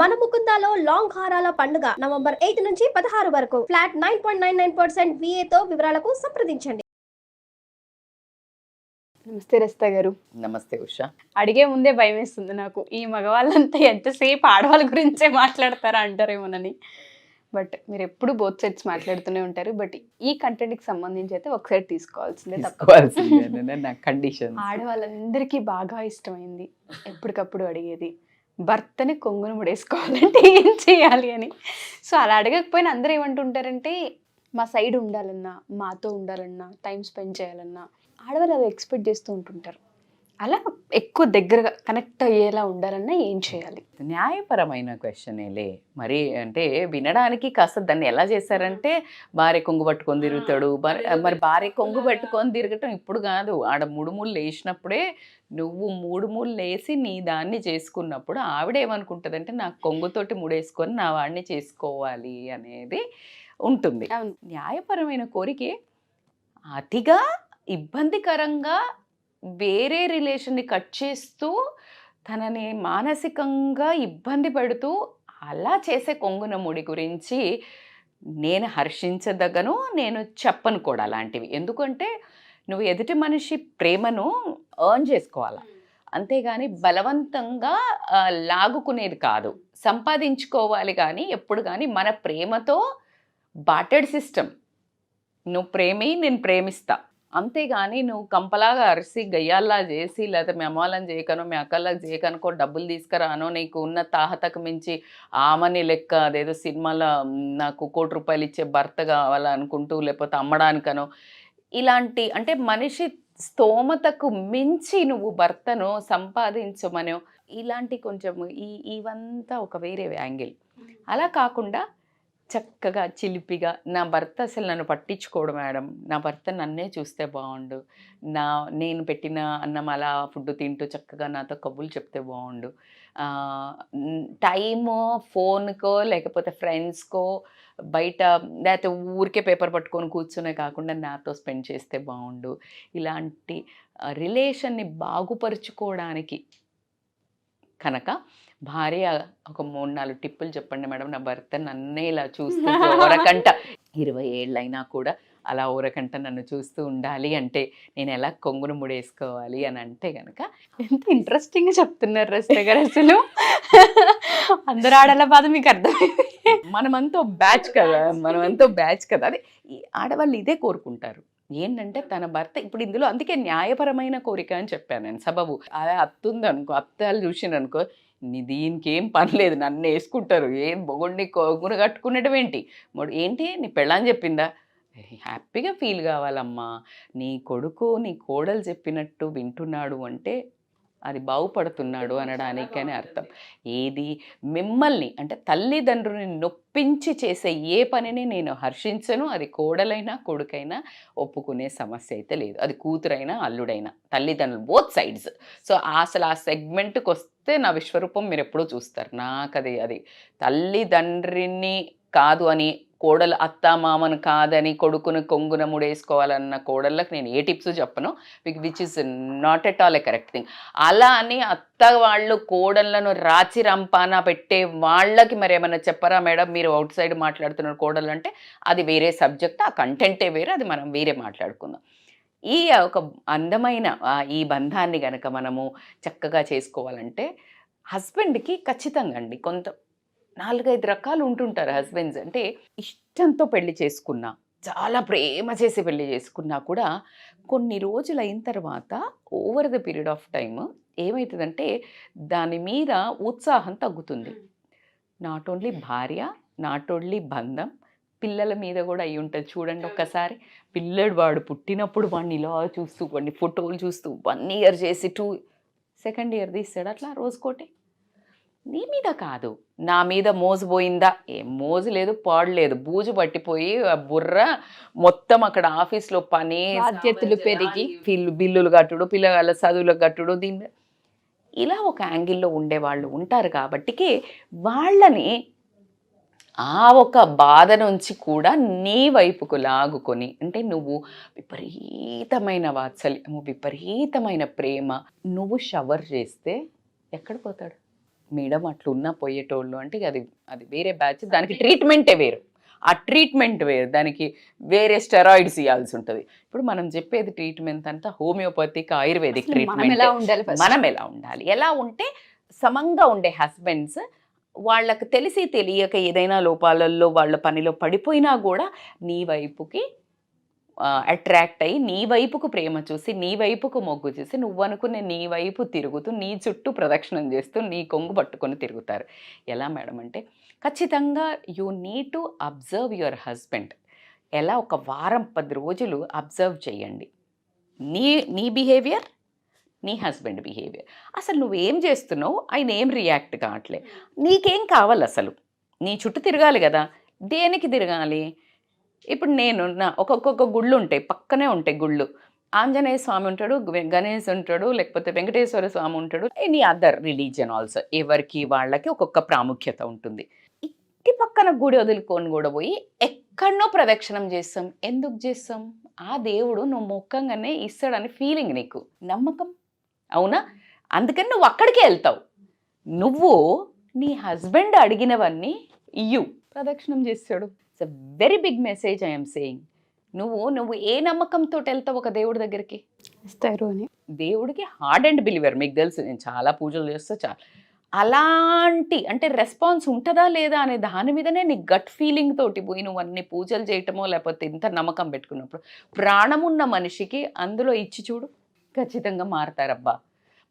మన ముకుందాలో లాంగ్ హారాల పండుగ నవంబర్ ఎయిత్ నుంచి పదహారు వరకు. Flat nine point nine nine పర్సెంట్తో వివరాలకు సంప్రదించండి. నమస్తే రస్తా గారు. నమస్తే ఉషా. అడిగే ముందే భయం వేస్తుంది నాకు. ఈ మగవాళ్ళంతా ఎంతసేపు ఆడవాళ్ళ గురించే మాట్లాడతారా అంటారేమోనని. బట్ మీరు ఎప్పుడు బోత్ సైడ్స్ మాట్లాడుతూనే ఉంటారు. బట్ ఈ కంటెంట్కి సంబంధించి అయితే ఒక సైడ్ తీసుకోవాల్సిందే తప్ప తీసుకోవాల్సిందే. నా కండిషన్ ఆడవాళ్ళందరికీ బాగా ఇష్టమైంది ఎప్పటికప్పుడు అడిగేది. భర్తని కొంగును ముడేసుకోవాలంటే ఏం చేయాలి అని. సో అలా అడగకపోయినా అందరూ ఏమంటుంటారంటే మా సైడ్ ఉండాలన్నా మాతో ఉండాలన్నా టైం స్పెండ్ చేయాలన్నా ఆడవాళ్ళు అవి ఎక్స్పెక్ట్ చేస్తూ ఉంటుంటారు. అలా ఎక్కువ దగ్గరగా కనెక్ట్ అయ్యేలా ఉండాలన్నా ఏం చేయాలి? న్యాయపరమైన క్వశ్చనేలే. మరి అంటే వినడానికి కాస్త దాన్ని ఎలా చేశారంటే భార్య కొంగు పట్టుకొని తిరుగుతాడు. మరి భార్య కొంగు పట్టుకొని తిరగటం ఇప్పుడు కాదు. ఆడ మూడు మూలు లేచినప్పుడే నువ్వు మూడు మూలు లేసి నీ దాన్ని చేసుకున్నప్పుడు ఆవిడ ఏమనుకుంటుందంటే నాకు కొంగుతోటి ముడేసుకొని నా వాడిని చేసుకోవాలి అనేది ఉంటుంది. న్యాయపరమైన కోరికే అతిగా ఇబ్బందికరంగా వేరే రిలేషన్ని కట్ చేస్తూ తనని మానసికంగా ఇబ్బంది పెడుతూ అలా చేసే కొంగున ముడి గురించి నేను హర్షించదగను నేను చెప్పను కూడా అలాంటివి. ఎందుకంటే నువ్వు ఎదుటి మనిషి ప్రేమను ఎర్న్ చేసుకోవాలి. అంతేగాని బలవంతంగా లాగుకునేది కాదు. సంపాదించుకోవాలి కానీ ఎప్పుడు కానీ మన ప్రేమతో బాటెడ్ సిస్టమ్. నువ్వు ప్రేమి నేను ప్రేమిస్తా. అంతేగాని నువ్వు కంపలాగా అరిసి గయ్యాల్లా చేసి లేకపోతే మీ అమ్మాలని చేయకనో మీ అక్కలకు చేయకనుకో డబ్బులు తీసుకురానో నీకు ఉన్న తాహతకు మించి ఆమని లెక్క అదేదో సినిమాలో నాకు కోటి రూపాయలు ఇచ్చే భర్త కావాలనుకుంటూ లేకపోతే అమ్మడానికనో ఇలాంటి అంటే మనిషి స్తోమతకు మించి నువ్వు భర్తను సంపాదించమనో ఇలాంటి కొంచెం ఈ ఇవంతా ఒక వేరే యాంగిల్. అలా కాకుండా చక్కగా చిలిపిగా నా భర్త అసలు నన్ను పట్టించుకోడు మేడం. నా భర్త నన్నే చూస్తే బాగుండు నా నేను పెట్టిన అన్నం అలా ఫుడ్ తింటూ చక్కగా నాతో కబుర్లు చెప్తే బాగుండు టైము ఫోన్కో లేకపోతే ఫ్రెండ్స్కో బయట లేకపోతే ఊరికే పేపర్ పట్టుకొని కూర్చునే కాకుండా నాతో స్పెండ్ చేస్తే బాగుండు ఇలాంటి రిలేషన్ని బాగుపరుచుకోవడానికి కనుక భార్య ఒక మూడు నాలుగు టిప్పులు చెప్పండి మేడం. నా భర్త నన్నే ఇలా చూస్తూ ఓరకంట ఇరవై ఏళ్ళైనా కూడా అలా ఊరకంట నన్ను చూస్తూ ఉండాలి అంటే నేను ఎలా కొంగును ముడేసుకోవాలి అని అంటే కనుక ఎంత ఇంట్రెస్టింగ్ చెప్తున్నారు రస్తా గారు అసలు. అందరు ఆడాల బాధ మీకు అర్థమైంది. మనమంతా బ్యాచ్ కదా మనమంతా బ్యాచ్ కదా. అదే ఆడవాళ్ళు ఇదే కోరుకుంటారు. ఏంటంటే తన భర్త ఇప్పుడు ఇందులో అందుకే న్యాయపరమైన కోరిక అని చెప్పాను నేను. సబబు. అదే అత్తుంది అనుకో అత్తాలు చూసిన అనుకో నీ దీనికి ఏం పని లేదు. నన్ను వేసుకుంటారు ఏం బొగుడిని కొగురు కట్టుకునేటం ఏంటి? మొడు ఏంటి? నీ పెళ్ళని చెప్పిందా? హ్యాపీగా ఫీల్ కావాలమ్మా. నీ కొడుకు నీ కోడలు చెప్పినట్టు వింటున్నాడు అంటే అది బాగుపడుతున్నాడు అనడానికని అర్థం. ఏది? మిమ్మల్ని అంటే తల్లిదండ్రుని నొప్పించి చేసే ఏ పనిని నేను హర్షించను. అది కోడలైనా కొడుకైనా ఒప్పుకునే సమస్య అయితే లేదు. అది కూతురైనా అల్లుడైనా తల్లిదండ్రులు బోత్ సైడ్స్ సో అసలు ఆ సెగ్మెంట్కి వస్తే నా విశ్వరూపం మీరు ఎప్పుడూ చూస్తారు. నాకు అది అది తల్లిదండ్రిని కాదు అని కోడలు అత్త మామను కాదని కొడుకును కొంగున ముడేసుకోవాలన్న కోడళ్ళకి నేను ఏ టిప్స్ చెప్పను. Which is not at all a correct thing అలా అని అత్త వాళ్ళు కోడళ్ళను రాచి రంపాన పెట్టే వాళ్ళకి మరి ఏమైనా చెప్పరా మేడం? మీరు అవుట్ సైడ్ మాట్లాడుతున్నారు కోడలు అంటే అది వేరే సబ్జెక్ట్ ఆ కంటెంటే వేరే అది మనం వేరే మాట్లాడుకుందాం. ఈ ఒక అందమైన ఈ బంధాన్ని గనక మనము చక్కగా చేసుకోవాలంటే హస్బెండ్కి ఖచ్చితంగా అండి కొంత నాలుగైదు రకాలు ఉంటుంటారు హస్బెండ్స్. అంటే ఇష్టంతో పెళ్ళి చేసుకున్నా చాలా ప్రేమ చేసి పెళ్ళి చేసుకున్నా కూడా కొన్ని రోజులు అయిన తర్వాత over the period of time ఏమవుతుందంటే దాని మీద ఉత్సాహం తగ్గుతుంది. నాట్ ఓన్లీ భార్య నాట్ ఓన్లీ బంధం పిల్లల మీద కూడా అయి ఉంటుంది. చూడండి ఒక్కసారి పిల్లడు వాడు పుట్టినప్పుడు వాడిని ఇలా చూస్తూ వాడిని ఫోటోలు చూస్తూ వన్ ఇయర్ చేసి టూ సెకండ్ ఇయర్ తీస్తాడు. అట్లా రోజుకోటి నీ మీద కాదు. నా మీద మోజు పోయిందా? ఏం మోజు లేదు పాడు లేదు. బూజు పట్టిపోయి ఆ బుర్ర మొత్తం అక్కడ ఆఫీస్లో పని బాధ్యతలు పెరిగి. బిల్లు బిల్లులు కట్టుడు పిల్లల చదువులు కట్టుడు దీని ఇలా ఒక యాంగిల్లో ఉండేవాళ్ళు ఉంటారు కాబట్టికి వాళ్ళని ఆ ఒక బాధ నుంచి కూడా నీ వైపుకు లాగుకొని అంటే నువ్వు విపరీతమైన వాత్సల్యము విపరీతమైన ప్రేమ నువ్వు షవర్ చేస్తే ఎక్కడ పోతాడు? మేడం అట్లున్నా పోయేటోళ్ళు అంటే అది అది వేరే బ్యాచ్ దానికి ట్రీట్మెంటే వేరు. ఆ ట్రీట్మెంట్ వేరు దానికి వేరే స్టెరాయిడ్స్ ఇవ్వాల్సి ఉంటుంది. ఇప్పుడు మనం చెప్పేది ట్రీట్మెంట్ అంతా హోమియోపతిక్ ఆయుర్వేదిక్ ట్రీట్మెంట్. ఎలా ఉండాలి first? మనం ఎలా ఉండాలి? ఎలా ఉంటే సమంగా ఉండే హస్బెండ్స్ వాళ్ళకు తెలిసి తెలియక ఏదైనా లోపాలలో వాళ్ళ పనిలో పడిపోయినా కూడా నీ వైపుకి అట్రాక్ట్ అయ్యి నీ వైపుకు ప్రేమ చూసి నీ వైపుకు మొగ్గు చూసి నువ్వు అనుకునే నీ వైపు తిరుగుతూ నీ చుట్టూ ప్రదక్షిణం చేస్తూ నీ కొంగు పట్టుకొని తిరుగుతారు. ఎలా మేడం అంటే ఖచ్చితంగా you need to observe your husband ఎలా ఒక వారం పది రోజులు అబ్జర్వ్ చేయండి. నీ నీ బిహేవియర్ నీ హస్బెండ్ బిహేవియర్ అసలు నువ్వేం చేస్తున్నావు? ఆయన ఏం రియాక్ట్ కావట్లే. నీకేం కావాలి అసలు? నీ చుట్టూ తిరగాలి కదా. దేనికి తిరగాలి? ఇప్పుడు నేను నా ఒక్కొక్క గుళ్ళు ఉంటాయి. పక్కనే ఉంటాయి గుళ్ళు. ఆంజనేయ స్వామి ఉంటాడు గణేష్ ఉంటాడు లేకపోతే వెంకటేశ్వర స్వామి ఉంటాడు. ఎనీ అదర్ రిలీజియన్ ఆల్సో ఎవరికి వాళ్ళకి ఒక్కొక్క ప్రాముఖ్యత ఉంటుంది. ఇంటి పక్కన గుడి వదులుకొని కూడా పోయి ఎక్కడనో ప్రదక్షిణం చేస్తాం. ఎందుకు చేస్తాం? ఆ దేవుడు నువ్వు మొక్కంగానే ఇస్తాడని ఫీలింగ్ నీకు. నమ్మకం? అవునా? అందుకని నువ్వు అక్కడికే వెళ్తావు. నువ్వు నీ హస్బెండ్ అడిగినవన్నీ ఇయ్యు. ప్రదక్షిణం చేస్తాడు. It's a very big message I'm saying నువ్వు నువ్వు ఏ నమ్మకంతో వెళ్తావు ఒక దేవుడి దగ్గరికి? ఇస్తారు అని. దేవుడికి హార్డ్ అండ్ బిలీవర్ మీకు తెలుసు నేను చాలా పూజలు చేస్తా చాలా అలాంటి అంటే రెస్పాన్స్ ఉంటుందా లేదా అనే దాని మీదనే నీ గట్ ఫీలింగ్ తోటి పోయి నువ్వు అన్ని పూజలు చేయటమో లేకపోతే ఇంత నమ్మకం పెట్టుకున్నప్పుడు ప్రాణమున్న మనిషికి అందులో ఇచ్చి చూడు. ఖచ్చితంగా మారతారబ్బా.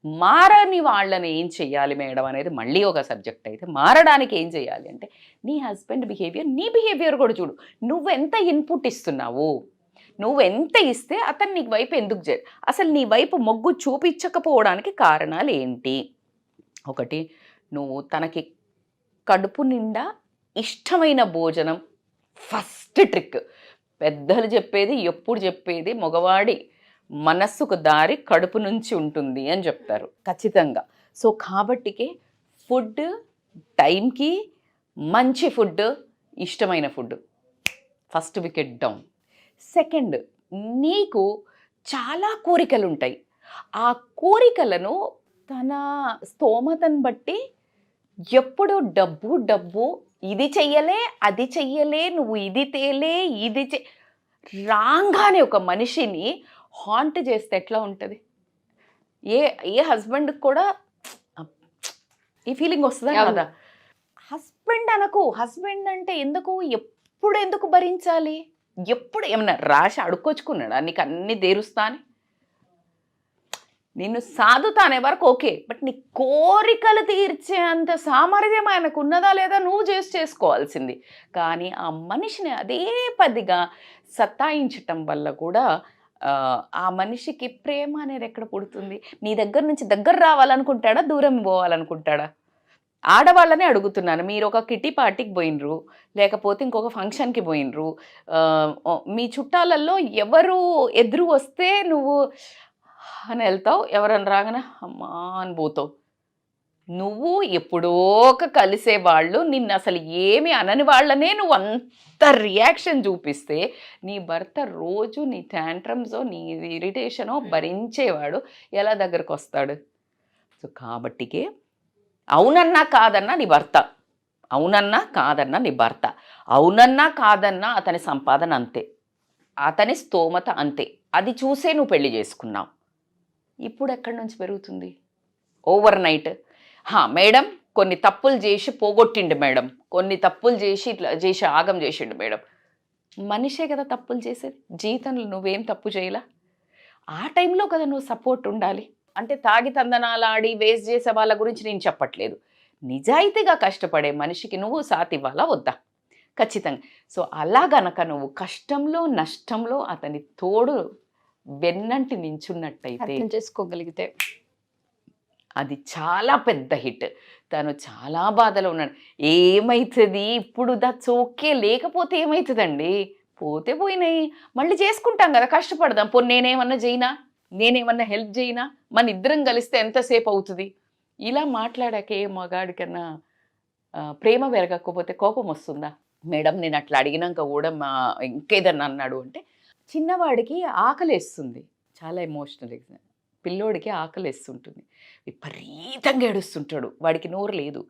మారని వాళ్ళని ఏం చెయ్యాలి మేడం అనేది మళ్ళీ ఒక సబ్జెక్ట్ అయితే మారడానికి ఏం చేయాలి అంటే నీ హస్బెండ్ బిహేవియర్ నీ బిహేవియర్ కూడా చూడు. నువ్వెంత ఇన్పుట్ ఇస్తున్నావు? నువ్వు ఎంత ఇస్తే అతను నీ వైపు ఎందుకు చే అసలు నీ వైపు మొగ్గు చూపించకపోవడానికి కారణాలు ఏంటి? ఒకటి నువ్వు తనకి కడుపు నిండా ఇష్టమైన భోజనం ఫస్ట్ ట్రిక్. పెద్దలు చెప్పేది ఎప్పుడు చెప్పేది మగవాడి మనస్సుకు దారి కడుపు నుంచి ఉంటుంది అని చెప్తారు. ఖచ్చితంగా. సో కాబట్టికే ఫుడ్ టైంకి మంచి ఫుడ్ ఇష్టమైన food. First wicket down. Second నీకు చాలా కోరికలు ఉంటాయి ఆ కోరికలను తన స్తోమతను బట్టి ఎప్పుడు డబ్బు డబ్బు ఇది చెయ్యలే అది చెయ్యలే నువ్వు ఇది తేలే ఇది చె రాగానే ఒక మనిషిని హాంట్ చేస్తే ఎట్లా ఉంటుంది? ఏ ఏ హస్బెండ్కి కూడా ఈ ఫీలింగ్ వస్తుందా. కదా? హస్బెండ్ అనకు హస్బెండ్ అంటే ఎందుకు ఎప్పుడు ఎందుకు భరించాలి? ఎప్పుడు ఏమన్నా రాసి అడుక్కొచ్చుకున్నాడా? నీకు అన్ని దేరుస్తా అని నిన్ను సాధుతా అనే వరకు ఓకే బట్ నీ కోరికలు తీర్చే అంత సామర్థ్యం ఆయనకు ఉన్నదా లేదా నువ్వు చేసి చేసుకోవాల్సింది. కానీ ఆ మనిషిని అదే పదిగా సతాయించటం వల్ల కూడా ఆ, మనిషికి ప్రేమ అనేది ఎక్కడ పుడుతుంది? నీ దగ్గర నుంచి దగ్గర రావాలనుకుంటాడా? దూరం పోవాలనుకుంటాడా? ఆడవాళ్ళనే అడుగుతున్నాను. మీరు ఒక కిటీ పార్టీకి పోయినరు లేకపోతే ఇంకొక ఫంక్షన్కి పోయినరు మీ చుట్టాలలో ఎవరు ఎదురు వస్తే నువ్వు అని వెళ్తావు? ఎవరని రాగానే అమ్మా అని పోతావు. నువ్వు ఎప్పుడో ఒక కలిసే వాళ్ళు నిన్ను అసలు ఏమి అనని వాళ్ళనే నువ్వు అంత రియాక్షన్ చూపిస్తే నీ భర్త రోజు నీ ట్యాంట్రమ్సో నీ ఇరిటేషనో భరించేవాడు. ఎలా దగ్గరకు వస్తాడు సో కాబట్టికే అవునన్నా కాదన్నా నీ భర్త. అవునన్నా కాదన్నా నీ భర్త. అవునన్నా కాదన్నా అతని సంపాదన అంతే. అతని స్తోమత అంతే. అది చూసే నువ్వు పెళ్ళి చేసుకున్నావు. ఇప్పుడు ఎక్కడి నుంచి పెరుగుతుంది? ఓవర్ నైట్ హా మేడం కొన్ని తప్పులు చేసి పోగొట్టిండు మేడం. కొన్ని తప్పులు చేసి ఇట్లా చేసి ఆగం చేసిండు మేడం. మనిషే కదా తప్పులు చేసేది. జీవితంలో నువ్వేం తప్పు చేయలా? ఆ టైంలో కదా నువ్వు సపోర్ట్ ఉండాలి. అంటే తాగి తందనాలు ఆడి వేస్ట్ చేసే వాళ్ళ గురించి నేను చెప్పట్లేదు. నిజాయితీగా కష్టపడే మనిషికి నువ్వు సాత్ ఇవ్వాలా వద్దా? ఖచ్చితంగా. సో అలా గనక నువ్వు కష్టంలో నష్టంలో అతని తోడు వెన్నంటి నించున్నట్టయితే చేసుకోగలిగితే అది చాలా పెద్ద హిట్. తను చాలా బాధలో ఉన్నాడు. ఏమవుతుంది ఇప్పుడు దట్స్ ఓకే. లేకపోతే ఏమవుతుందండి పోతే పోయినాయి. మళ్ళీ చేసుకుంటాం కదా కష్టపడదాం. పో నేనేమన్నా చేయినా నేనేమన్నా హెల్ప్ చేయినా మన ఇద్దరం కలిస్తే ఎంతసేపు అవుతుంది? ఇలా మాట్లాడాక ఏ మగాడికన్నా ప్రేమ పెరగకపోతే కోపం వస్తుందా? మేడం నేను అట్లా అడిగినాక కూడా మా ఇంకేదన్నా అన్నాడు అంటే చిన్నవాడికి ఆకలేస్తుంది. చాలా ఎమోషనల్ పిల్లోడికి ఆకలిస్తుంటుంది. విపరీతంగా ఏడుస్తుంటాడు. వాడికి నోరు లేదు.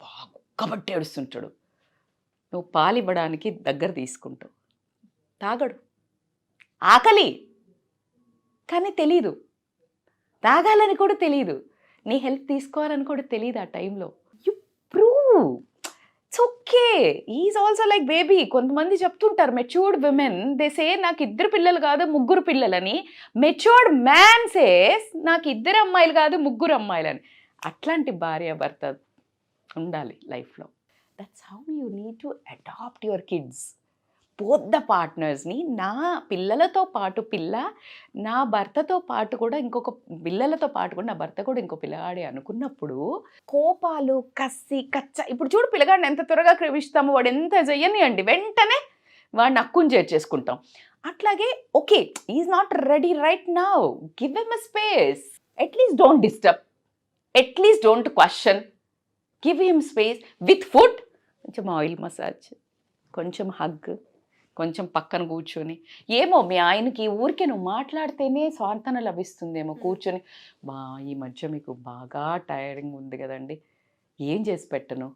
బాగుక్కబట్టి ఏడుస్తుంటాడు. నువ్వు పాలు ఇవ్వడానికి దగ్గర తీసుకుంటావు తాగడు. ఆకలి. కానీ తెలీదు. తాగాలని కూడా తెలియదు నీ హెల్ప్ తీసుకోవాలని కూడా తెలియదు ఆ టైంలో. You prove. It's okay. Is also like baby. కొంతమంది చెప్తుంటారు మెచ్యూర్డ్ విమెన్. దే సే నాకు ఇద్దరు పిల్లలు కాదు ముగ్గురు పిల్లలని. మెచ్యూర్డ్ మ్యాన్ సేస్ నాకు ఇద్దరు అమ్మాయిలు కాదు ముగ్గురు అమ్మాయిలని. అట్లాంటి భార్య భర్త ఉండాలి లైఫ్లో. That's how you need to adopt your kids both the పార్ట్నర్స్ని నా పిల్లలతో పాటు పిల్ల నా భర్తతో పాటు కూడా ఇంకొక పిల్లలతో పాటు కూడా నా భర్త కూడా ఇంకో పిల్లగాడే అనుకున్నప్పుడు కోపాలు కసి కచ్చ ఇప్పుడు చూడు పిల్లగాడిని ఎంత త్వరగా క్రమిస్తామో వాడు ఎంత చెయ్యనియండి వెంటనే వాడిని అక్కుని చేర్చేసుకుంటాం. అట్లాగే okay is not ready right now give em space. At least don't disturb. At least don't question. Give him space with food. కొంచెం ఆయిల్ మసాజ్ కొంచెం హగ్. కొంచెం పక్కన కూర్చొని ఏమో మీ ఆయనకి ఊరికే నువ్వు మాట్లాడితేనే స్వార్థన లభిస్తుందేమో కూర్చొని. బా ఈ మధ్య మీకు బాగా టైరింగ్ ఉంది కదండి. ఏం చేసి పెట్టను?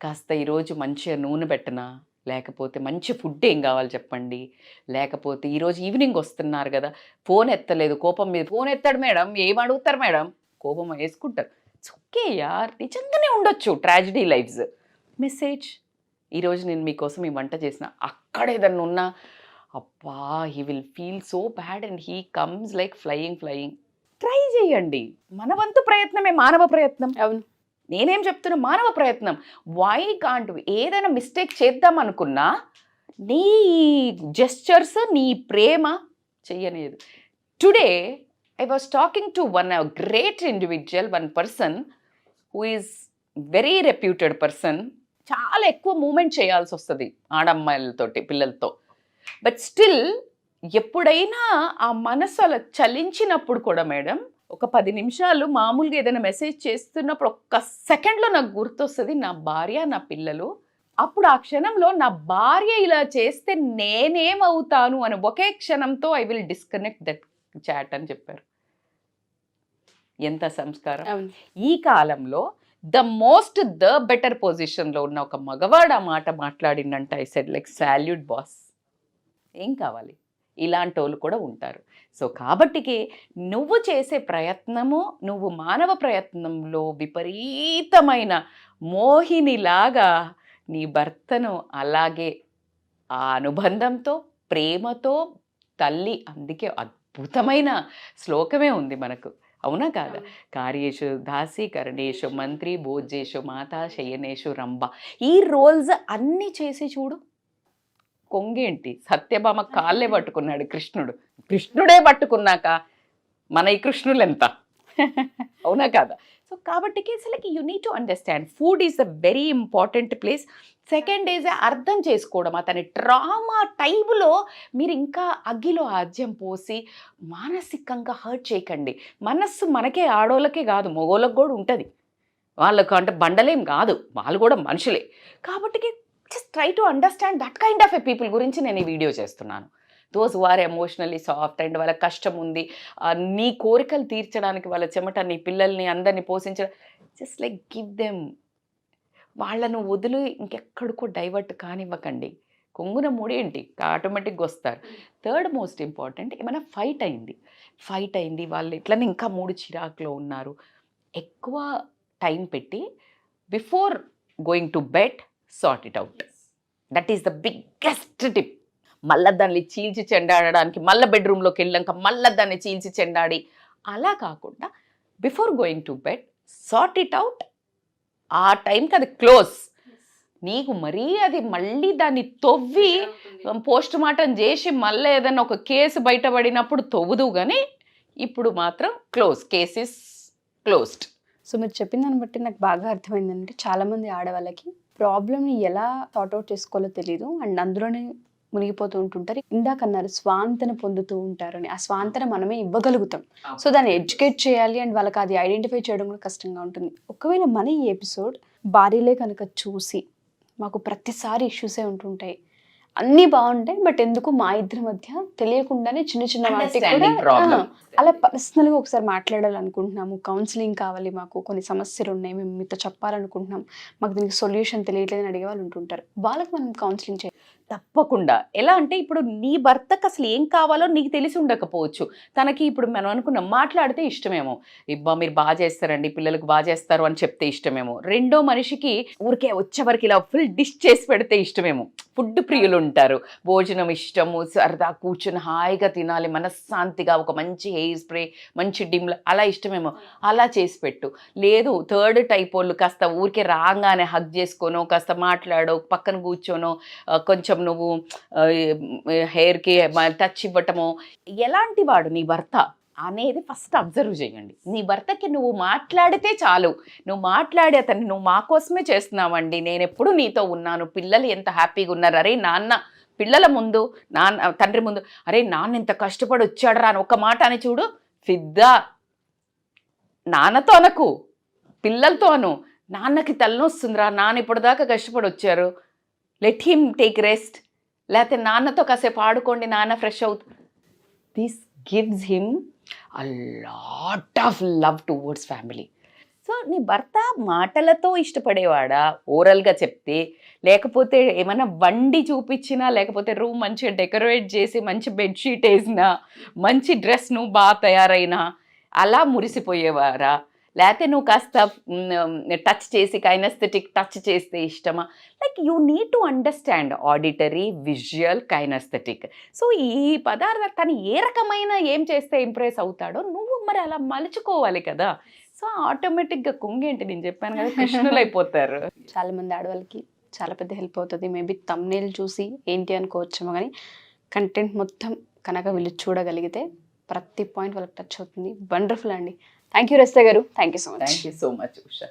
కాస్త ఈరోజు మంచిగా నూనె పెట్టనా? లేకపోతే మంచి ఫుడ్ ఏం కావాలి చెప్పండి? లేకపోతే ఈరోజు ఈవినింగ్ వస్తున్నారు కదా ఫోన్ ఎత్తలేదు కోపం మీద ఫోన్ ఎత్తాడు మేడం ఏం అడుగుతారు మేడం? కోపం వేసుకుంటారు. ఓకే యార్ నిజంగానే ఉండొచ్చు ట్రాజిడీ లైఫ్స్. మెసేజ్ ఈరోజు నేను మీకోసం ఈ వంట చేసిన అక్కడ ఏదన్నా ఉన్నా అబ్బా he will feel so bad and he comes like flying flying try చేయండి. మన వంతు ప్రయత్నమే మానవ ప్రయత్నం. అవును. నేనేం చెప్తున్నా మానవ ప్రయత్నం. వై కాంట్ ఏదైనా మిస్టేక్ చేద్దాం అనుకున్నా నీ జెస్చర్స్ నీ ప్రేమ చెయ్యలేదు today I was talking to one great individual one person who is very reputed person చాలా ఎక్కువ మూమెంట్ చేయాల్సి వస్తుంది ఆడమ్మాయిలతోటి పిల్లలతో. బట్ స్టిల్ ఎప్పుడైనా ఆ మనసు అలా చలించినప్పుడు కూడా మేడం ఒక పది నిమిషాలు మామూలుగా ఏదైనా మెసేజ్ చేస్తున్నప్పుడు ఒక్క సెకండ్లో నాకు గుర్తొస్తుంది నా భార్య నా పిల్లలు. అప్పుడు ఆ క్షణంలో నా భార్య ఇలా చేస్తే నేనేమవుతాను అని ఒకే క్షణంతో I will disconnect that chat అని చెప్పారు. ఎంత సంస్కారం. ఈ కాలంలో ద మోస్ట్ ద బెటర్ పొజిషన్లో ఉన్న ఒక మగవాడు ఆ మాట మాట్లాడిందంట I said like salute boss ఏం కావాలి? ఇలాంటి వాళ్ళు కూడా ఉంటారు. సో కాబట్టికి నువ్వు చేసే ప్రయత్నము నువ్వు మానవ ప్రయత్నంలో విపరీతమైన మోహినిలాగా నీ భర్తను అలాగే ఆ అనుబంధంతో ప్రేమతో తల్లి అందుకే అద్భుతమైన శ్లోకమే ఉంది మనకు. అవునా కాదా? కార్యేషు దాసి కరణేషు మంత్రి భోజేషు మాతా శయనేషు రంభ. ఈ రోల్స్ అన్నీ చేసి చూడు. కొంగేంటి? సత్యభామ కాళ్ళే పట్టుకున్నాడు కృష్ణుడు. కృష్ణుడే పట్టుకున్నాక మన ఈ కృష్ణులు ఎంత అవునా కాదా? సో కాబట్టి అసలుకి you need to understand food is a very important place second is అర్థం చేసుకోవడం అతని ట్రామా టైంలో మీరు ఇంకా అగ్గిలో ఆజ్యం పోసి మానసికంగా హర్ట్ చేయకండి. మనస్సు మనకే ఆడోళ్ళకే కాదు మగోళ్ళకి కూడా ఉంటుంది. వాళ్ళకు అంటే బండలేం కాదు వాళ్ళు కూడా మనుషులే. కాబట్టి just try to understand that kind of a people గురించి నేను ఈ వీడియో చేస్తున్నాను. దోస్ వారు ఎమోషనల్లీ సాఫ్ట్ అండ్ వాళ్ళ కష్టం ఉంది నీ కోరికలు తీర్చడానికి వాళ్ళ చెమట నీ పిల్లల్ని అందరినీ పోషించడం జస్ట్ లైక్ గివ్ దెమ్ వాళ్ళను వదిలి ఇంకెక్కడికో డైవర్ట్ కానివ్వకండి. కొంగున మూడేంటి? ఆటోమేటిక్గా వస్తారు. థర్డ్ మోస్ట్ ఇంపార్టెంట్ ఏమైనా ఫైట్ అయింది. ఫైట్ అయింది. వాళ్ళు ఇట్లనే ఇంకా మూడు చిరాకులో ఉన్నారు. ఎక్కువ టైం పెట్టి before going to bed sort it out. That is the biggest tip. మళ్ళా దాన్ని చీల్చి చెండాడడానికి మళ్ళీ బెడ్రూమ్లోకి వెళ్ళాక మళ్ళీ దాన్ని చీల్చి చెండాడి. అలా కాకుండా before going to bed sort it out ఆ టైంకి అది క్లోజ్. నీకు మరీ అది మళ్ళీ దాన్ని తొవ్వి పోస్ట్ మార్టం చేసి మళ్ళీ ఏదైనా ఒక కేసు బయటపడినప్పుడు తవ్వుదు కానీ ఇప్పుడు మాత్రం close case is closed. So మీరు చెప్పిన దాన్ని బట్టి నాకు బాగా అర్థమైందంటే చాలా మంది ఆడవాళ్ళకి ప్రాబ్లమ్ని ఎలా సార్ట్ అవుట్ చేసుకోవాలో తెలియదు అండ్ అందులోనే మునిగిపోతూ ఉంటుంటారు. ఇందాక అన్నారు స్వాంతన పొందుతూ ఉంటారు అని ఆ స్వాంతన మనమే ఇవ్వగలుగుతాం. సో దాన్ని ఎడ్యుకేట్ చేయాలి అండ్ వాళ్ళకి అది ఐడెంటిఫై చేయడం కూడా కష్టంగా ఉంటుంది. ఒకవేళ మన ఈ ఎపిసోడ్ భార్యలే కనుక చూసి మాకు ప్రతిసారి ఇష్యూసే ఉంటుంటాయి. అన్నీ బాగుంటాయి బట్ ఎందుకు మా ఇద్దరి మధ్య తెలియకుండానే చిన్న చిన్న వాటికి అలా పర్సనల్గా ఒకసారి మాట్లాడాలనుకుంటున్నాము. కౌన్సిలింగ్ కావాలి మాకు కొన్ని సమస్యలు ఉన్నాయి మేము మీతో చెప్పాలనుకుంటున్నాం మాకు దీనికి సొల్యూషన్ తెలియట్లేదని అడిగే వాళ్ళు ఉంటుంటారు. వాళ్ళకి మనం కౌన్సిలింగ్ చేయాలి. తప్పకుండా. ఎలా అంటే ఇప్పుడు నీ భర్తకు అసలు ఏం కావాలో నీకు తెలిసి ఉండకపోవచ్చు. తనకి ఇప్పుడు మనం అనుకున్నాం మాట్లాడితే ఇష్టమేమో. ఇబ్బా మీరు బాగా చేస్తారండి పిల్లలకు బాగా చేస్తారు అని చెప్తే ఇష్టమేమో. రెండో మనిషికి ఊరికే వచ్చేవరకు ఇలా ఫుల్ డిష్ చేసి పెడితే ఇష్టమేమో. ఫుడ్ ప్రియులు ఉంటారు. భోజనం ఇష్టము సరదా కూర్చొని హాయిగా తినాలి మనశ్శాంతిగా ఒక మంచి హెయిర్ స్ప్రే మంచి డిమ్ల అలా ఇష్టమేమో. అలా చేసి పెట్టు. లేదు థర్డ్ టైప్ వాళ్ళు కాస్త ఊరికే రాగానే హగ్ చేసుకోనో కాస్త మాట్లాడో పక్కన కూర్చోనో కొంచెం కొంచెం నువ్వు హెయిర్కి టచ్ ఇవ్వటము. ఎలాంటి వాడు నీ భర్త అనేది ఫస్ట్ అబ్జర్వ్ చేయండి. నీ భర్తకి నువ్వు మాట్లాడితే చాలు. నువ్వు మాట్లాడి అతన్ని నువ్వు మా కోసమే చేస్తున్నావండి. నేను ఎప్పుడు నీతో ఉన్నాను. పిల్లలు ఎంత హ్యాపీగా ఉన్నారు. అరే నాన్న పిల్లల ముందు నాన్న తండ్రి ముందు అరే నాన్న ఇంత కష్టపడి వచ్చాడరా అని ఒక మాట అని చూడు. ఫిద్దా. నాన్నతో అనకు. పిల్లలతో అను నాన్నకి తలనొస్తుందిరా. నాన్న ఇప్పటిదాకా కష్టపడి వచ్చారు. లెట్ హిమ్ టేక్ రెస్ట్ లేకపోతే నాన్నతో కాసేపు ఆడుకోండి నాన్న ఫ్రెష్ అవుతు. This gives him a lot of love towards family so నీ భర్త మాటలతో ఇష్టపడేవాడా? ఓరల్గా చెప్తే లేకపోతే ఏమైనా వండి చూపించినా లేకపోతే రూమ్ మంచిగా డెకరేట్ చేసి మంచి బెడ్షీట్ వేసినా మంచి డ్రెస్ నువ్వు బాగా తయారైనా అలా మురిసిపోయేవారా? లేకపోతే నువ్వు కాస్త టచ్ చేసి కైనస్థెటిక్ టచ్ చేస్తే ఇష్టమా? Like you need to understand auditory visual kinesthetic so ఈ పదార్థ తను ఏ రకమైన ఏం చేస్తే ఇంప్రెస్ అవుతాడో నువ్వు మరి అలా మలుచుకోవాలి కదా. సో ఆటోమేటిక్గా కుంగేంటి నేను చెప్పాను కదా కృష్ణులు అయిపోతారు. చాలా మంది ఆడవాళ్ళకి చాలా పెద్ద హెల్ప్ అవుతుంది. మేబీ తమ్నేల్ చూసి ఏంటి అనుకోవచ్చేమో కానీ కంటెంట్ మొత్తం కనుక వీళ్ళు చూడగలిగితే ప్రతి పాయింట్ వాళ్ళకి టచ్ అవుతుంది. వండర్ఫుల్ అండి. థ్యాంక్ యూ రస్తా గారు thank you so much thank you so much Usha